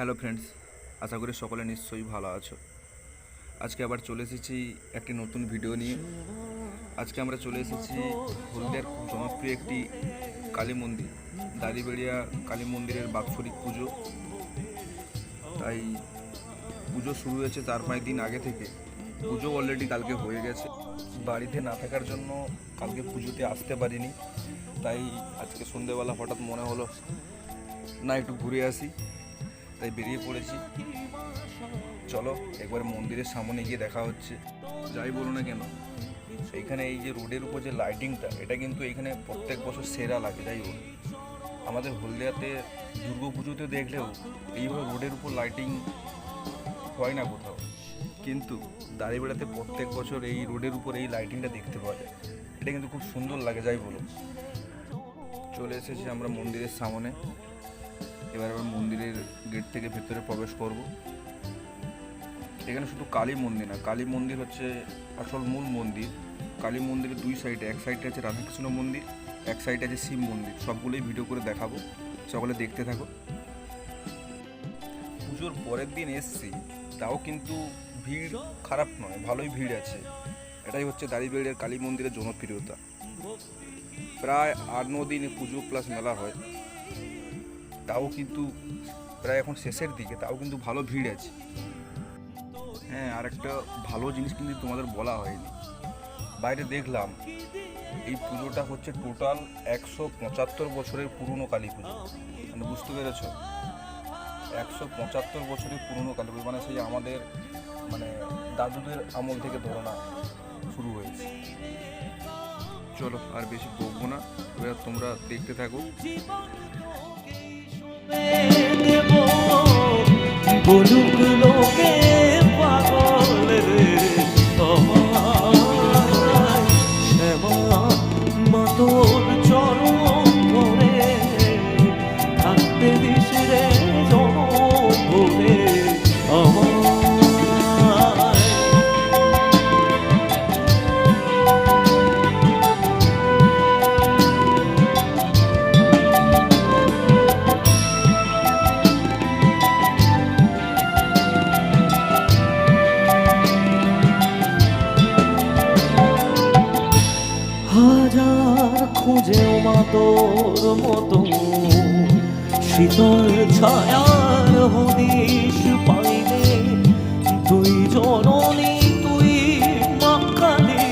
Hello friends, আশা করি সকলে নিশ্চয়ই ভালো আছো। আজকে আবার চলে এসেছি একটি নতুন ভিডিও নিয়ে। আজকে আমরা চলে এসেছি হলদিয়ার খুব জনপ্রিয় একটি কালী মন্দির, দাড়িবেড়িয়া কালী মন্দিরের বাৎসরিক পুজো। তাই পুজো শুরু হয়েছে চার পাঁচ দিন আগে থেকে। পুজো অলরেডি কালকে হয়ে গেছে। বাড়িতে না থাকার জন্য কালকে পুজোতে আসতে পারিনি। তাই আজকে সন্ধেবেলা হঠাৎ মনে হলো, না একটু ঘুরে আসি। তাই বেরিয়ে পড়েছি। চলো, একবার মন্দিরের সামনে গিয়ে দেখা হচ্ছে। যাই বলো না কেন এইখানে এই যে রোডের উপর যে লাইটিংটা এটা কিন্তু এইখানে প্রত্যেক বছর সেরা লাগে, যাই হোক আমাদের হলদিয়াতে দুর্গা পুজোতে দেখলেও এইভাবে রোডের উপর লাইটিং হয় না কোথাও। কিন্তু দাঁড়িবেড়াতে প্রত্যেক বছর এই রোডের উপর এই লাইটিংটা দেখতে পাওয়া যায়। এটা কিন্তু খুব সুন্দর লাগে, যাই বলো। চলে এসেছি আমরা মন্দিরের সামনে। এবার আবার মন্দিরের গেট থেকে ভেতরে প্রবেশ করব। এখানে শুধু কালী মন্দির না, কালী মন্দির হচ্ছে আসল মূল মন্দির। কালী মন্দিরের দুই সাইডে এক সাইডে আছে রাধাকৃষ্ণ মন্দির, এক সাইডে আছে শিব মন্দির। সবগুলোই ভিডিও করে দেখাবো, সকলে দেখতে থাকো। পুজোর পরের দিন এসছি, তাও কিন্তু ভিড় খারাপ নয়, ভালোই ভিড় আছে। এটাই হচ্ছে দাড়িবেড়ের কালী মন্দিরের জনপ্রিয়তা। প্রায় আট ন দিন পুজো প্লাস মেলা হয়। তাও কিন্তু প্রায় এখন শেষের দিকে, তাও কিন্তু ভালো ভিড় আছে। হ্যাঁ আর একটা ভালো জিনিস কিন্তু তোমাদের বলা হয়নি। বাইরে দেখলাম, এই পুজোটা হচ্ছে টোটাল একশো পঁচাত্তর বছরের পুরনো কালী পুজো। মানে বুঝতে পেরেছ? একশো পঁচাত্তর বছরের পুরনো কালী পুজো মানে সেই আমাদের মানে দাদুদের আমল থেকে ধরনা শুরু হয়েছে। চলো, আর বেশি বকবো না। এবার তোমরা দেখতে থাকো। বলুক লোকে খুঁজেও মা তোর মতো। শীতল ছায়ার হদিশ পাইলে তুই জননী, তুই মাকালি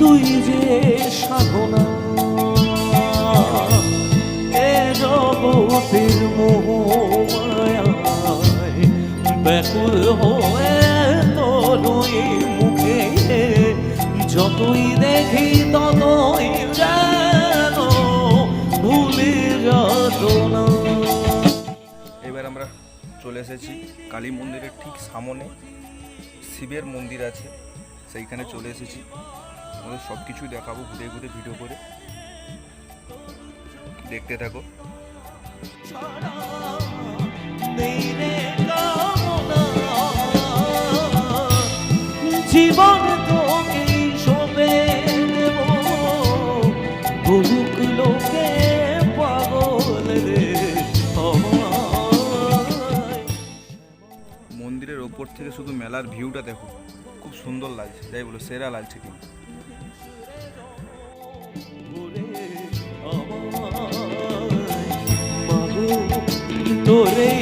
তুই যে সাধনা। এ জগতের মোহমায়ায় ব্যাকুল হয়ে তোরই মুখে। যতই দেখি ততই চলে এসেছি। কালী মন্দিরের ঠিক সামনে শিবের মন্দির আছে, সেইখানে চলে এসেছি। আমাদের সব কিছুই দেখাবো, ঘুরে ঘুরে ভিডিও করে। দেখতে থাকো। জীবন ওপর থেকে শুধু মেলার ভিউটা দেখো। খুব সুন্দর লাগছে, যাই বলো, সেরা লাগছে কিন্তু। রে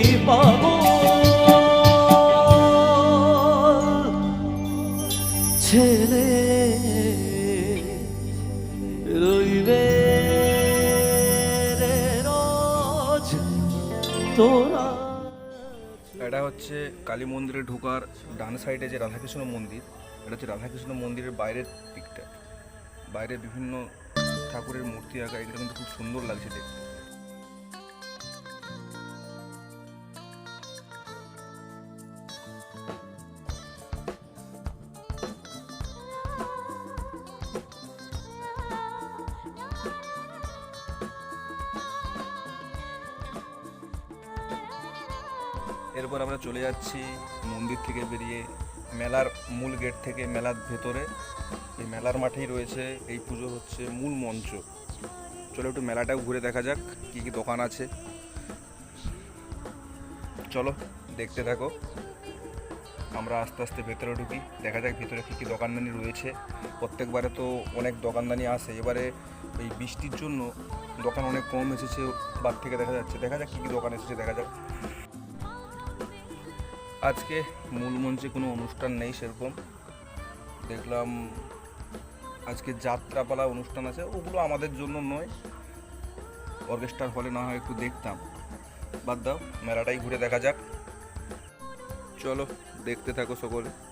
তোরা এটা হচ্ছে কালী মন্দিরে ঢোকার ডান সাইডে যে রাধাকৃষ্ণ মন্দির, এটা হচ্ছে রাধাকৃষ্ণ মন্দিরের বাইরের দিকটা। বাইরে বিভিন্ন ঠাকুরের মূর্তি আঁকা, এগুলো কিন্তু খুব সুন্দর লাগছে দেখতে। এরপর আমরা চলে যাচ্ছি মন্দির থেকে বেরিয়ে মেলার মূল গেট থেকে, মেলার ভেতরে। এই মেলার মাঠেই রয়েছে এই পুজো হচ্ছে মূল মঞ্চ। চলো একটু মেলাটাও ঘুরে দেখা যাক কী কী দোকান আছে। চলো, দেখতে থাকো। আমরা আস্তে আস্তে ভেতরে ঢুকি, দেখা যাক ভিতরে কী কী দোকানদানি রয়েছে। প্রত্যেকবারে তো অনেক দোকানদানি আসে। এবারে এই বৃষ্টির জন্য দোকান অনেক কম এসেছে বার থেকে দেখা যাচ্ছে। দেখা যাক কী কী দোকান এসেছে, দেখা যাক। আজকে মূল মঞ্চে কোনো অনুষ্ঠান নেই সেরকম। দেখলাম আজকে যাত্রাপালা অনুষ্ঠান আছে, ওগুলো আমাদের জন্য নয়। অর্কেস্ট্রার হলে না হয় একটু দেখতাম। বাদ দাও, মেলাটাই ঘুরে দেখা যাক। চলো, দেখতে থাকো সকলে।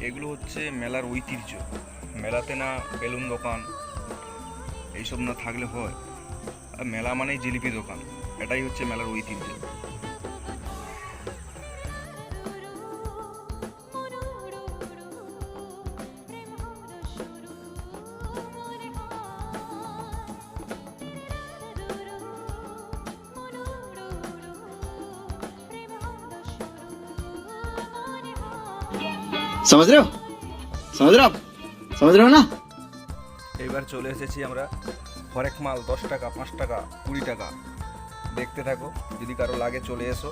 এগুলো হচ্ছে মেলার ঐতিহ্য। মেলাতে না বেলুন দোকান, এইসব না থাকলে হয়। আর মেলা মানেই জিলিপি দোকান, এটাই হচ্ছে মেলার ঐতিহ্য। समझ रहे हो समझ रहे हो आप समझ रहे हो ना এইবার চলে এসেছি আমরা হরেক মাল দশ টাকা পাঁচ টাকা কুড়ি টাকা দেখতে থাকো যদি কারো লাগে চলে এসো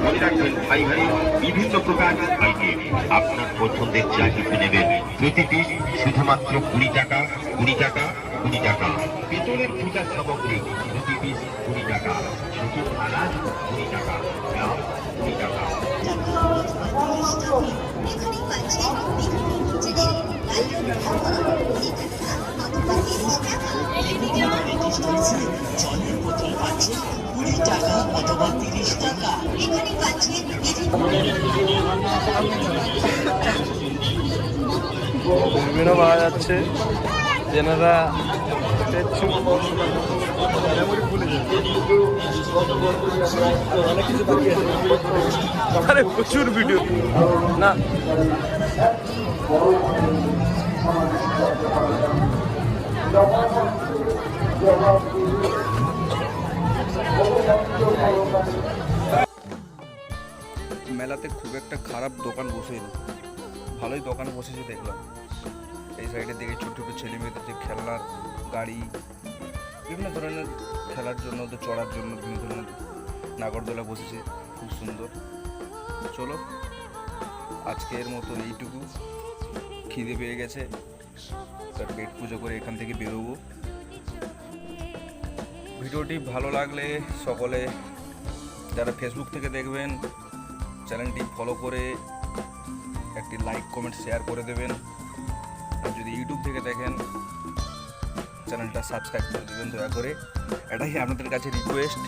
মনে রাখবেন ভাই ভাই বিভিন্ন প্রকার আইটেম আপনার পছন্দের চা টিপে নেবেন প্রতিটি শুধুমাত্র কুড়ি টাকা কুড়ি টাকা কুড়ি টাকা। পিতলের পূজার সামগ্রী প্রতি পিস কুড়ি টাকা। ছোট থালা কুড়ি টাকা। কুড়ি টাকা পাচ্ছেন জলের বোতল পাচ্ছে কুড়ি টাকা। অথবা তিরিশ টাকা পাচ্ছেন যাচ্ছে। যেনারা আরে প্রচুর ভিডিও না। মেলাতে খুব একটা খারাপ দোকান বসেনি। ভালোই দোকান বসেছে দেখলাম। এই সাইডের দিকে ছোট ছোট ছেলে মেয়েদের যে খেলনার গাড়ি বিভিন্ন ধরনের খেলার জন্য তো চড়ার জন্য বিভিন্ন ধরনের নাগরদোলা বসেছে, খুব সুন্দর। চলো, আজকের মতো এইটুকু। খিদে পেয়ে গেছে তার পেট পুজো করে এখান থেকে বেরোবো। ভিডিওটি ভালো লাগলে সকলে যারা ফেসবুক থেকে দেখবেন, চ্যানেলটি ফলো করে একটি লাইক কমেন্ট শেয়ার করে দেবেন। আর যদি ইউটিউব থেকে দেখেন চ্যানেলটা সাবস্ক্রাইব করে দেবেন দয়া করে। এটাই আপনাদের কাছে রিকোয়েস্ট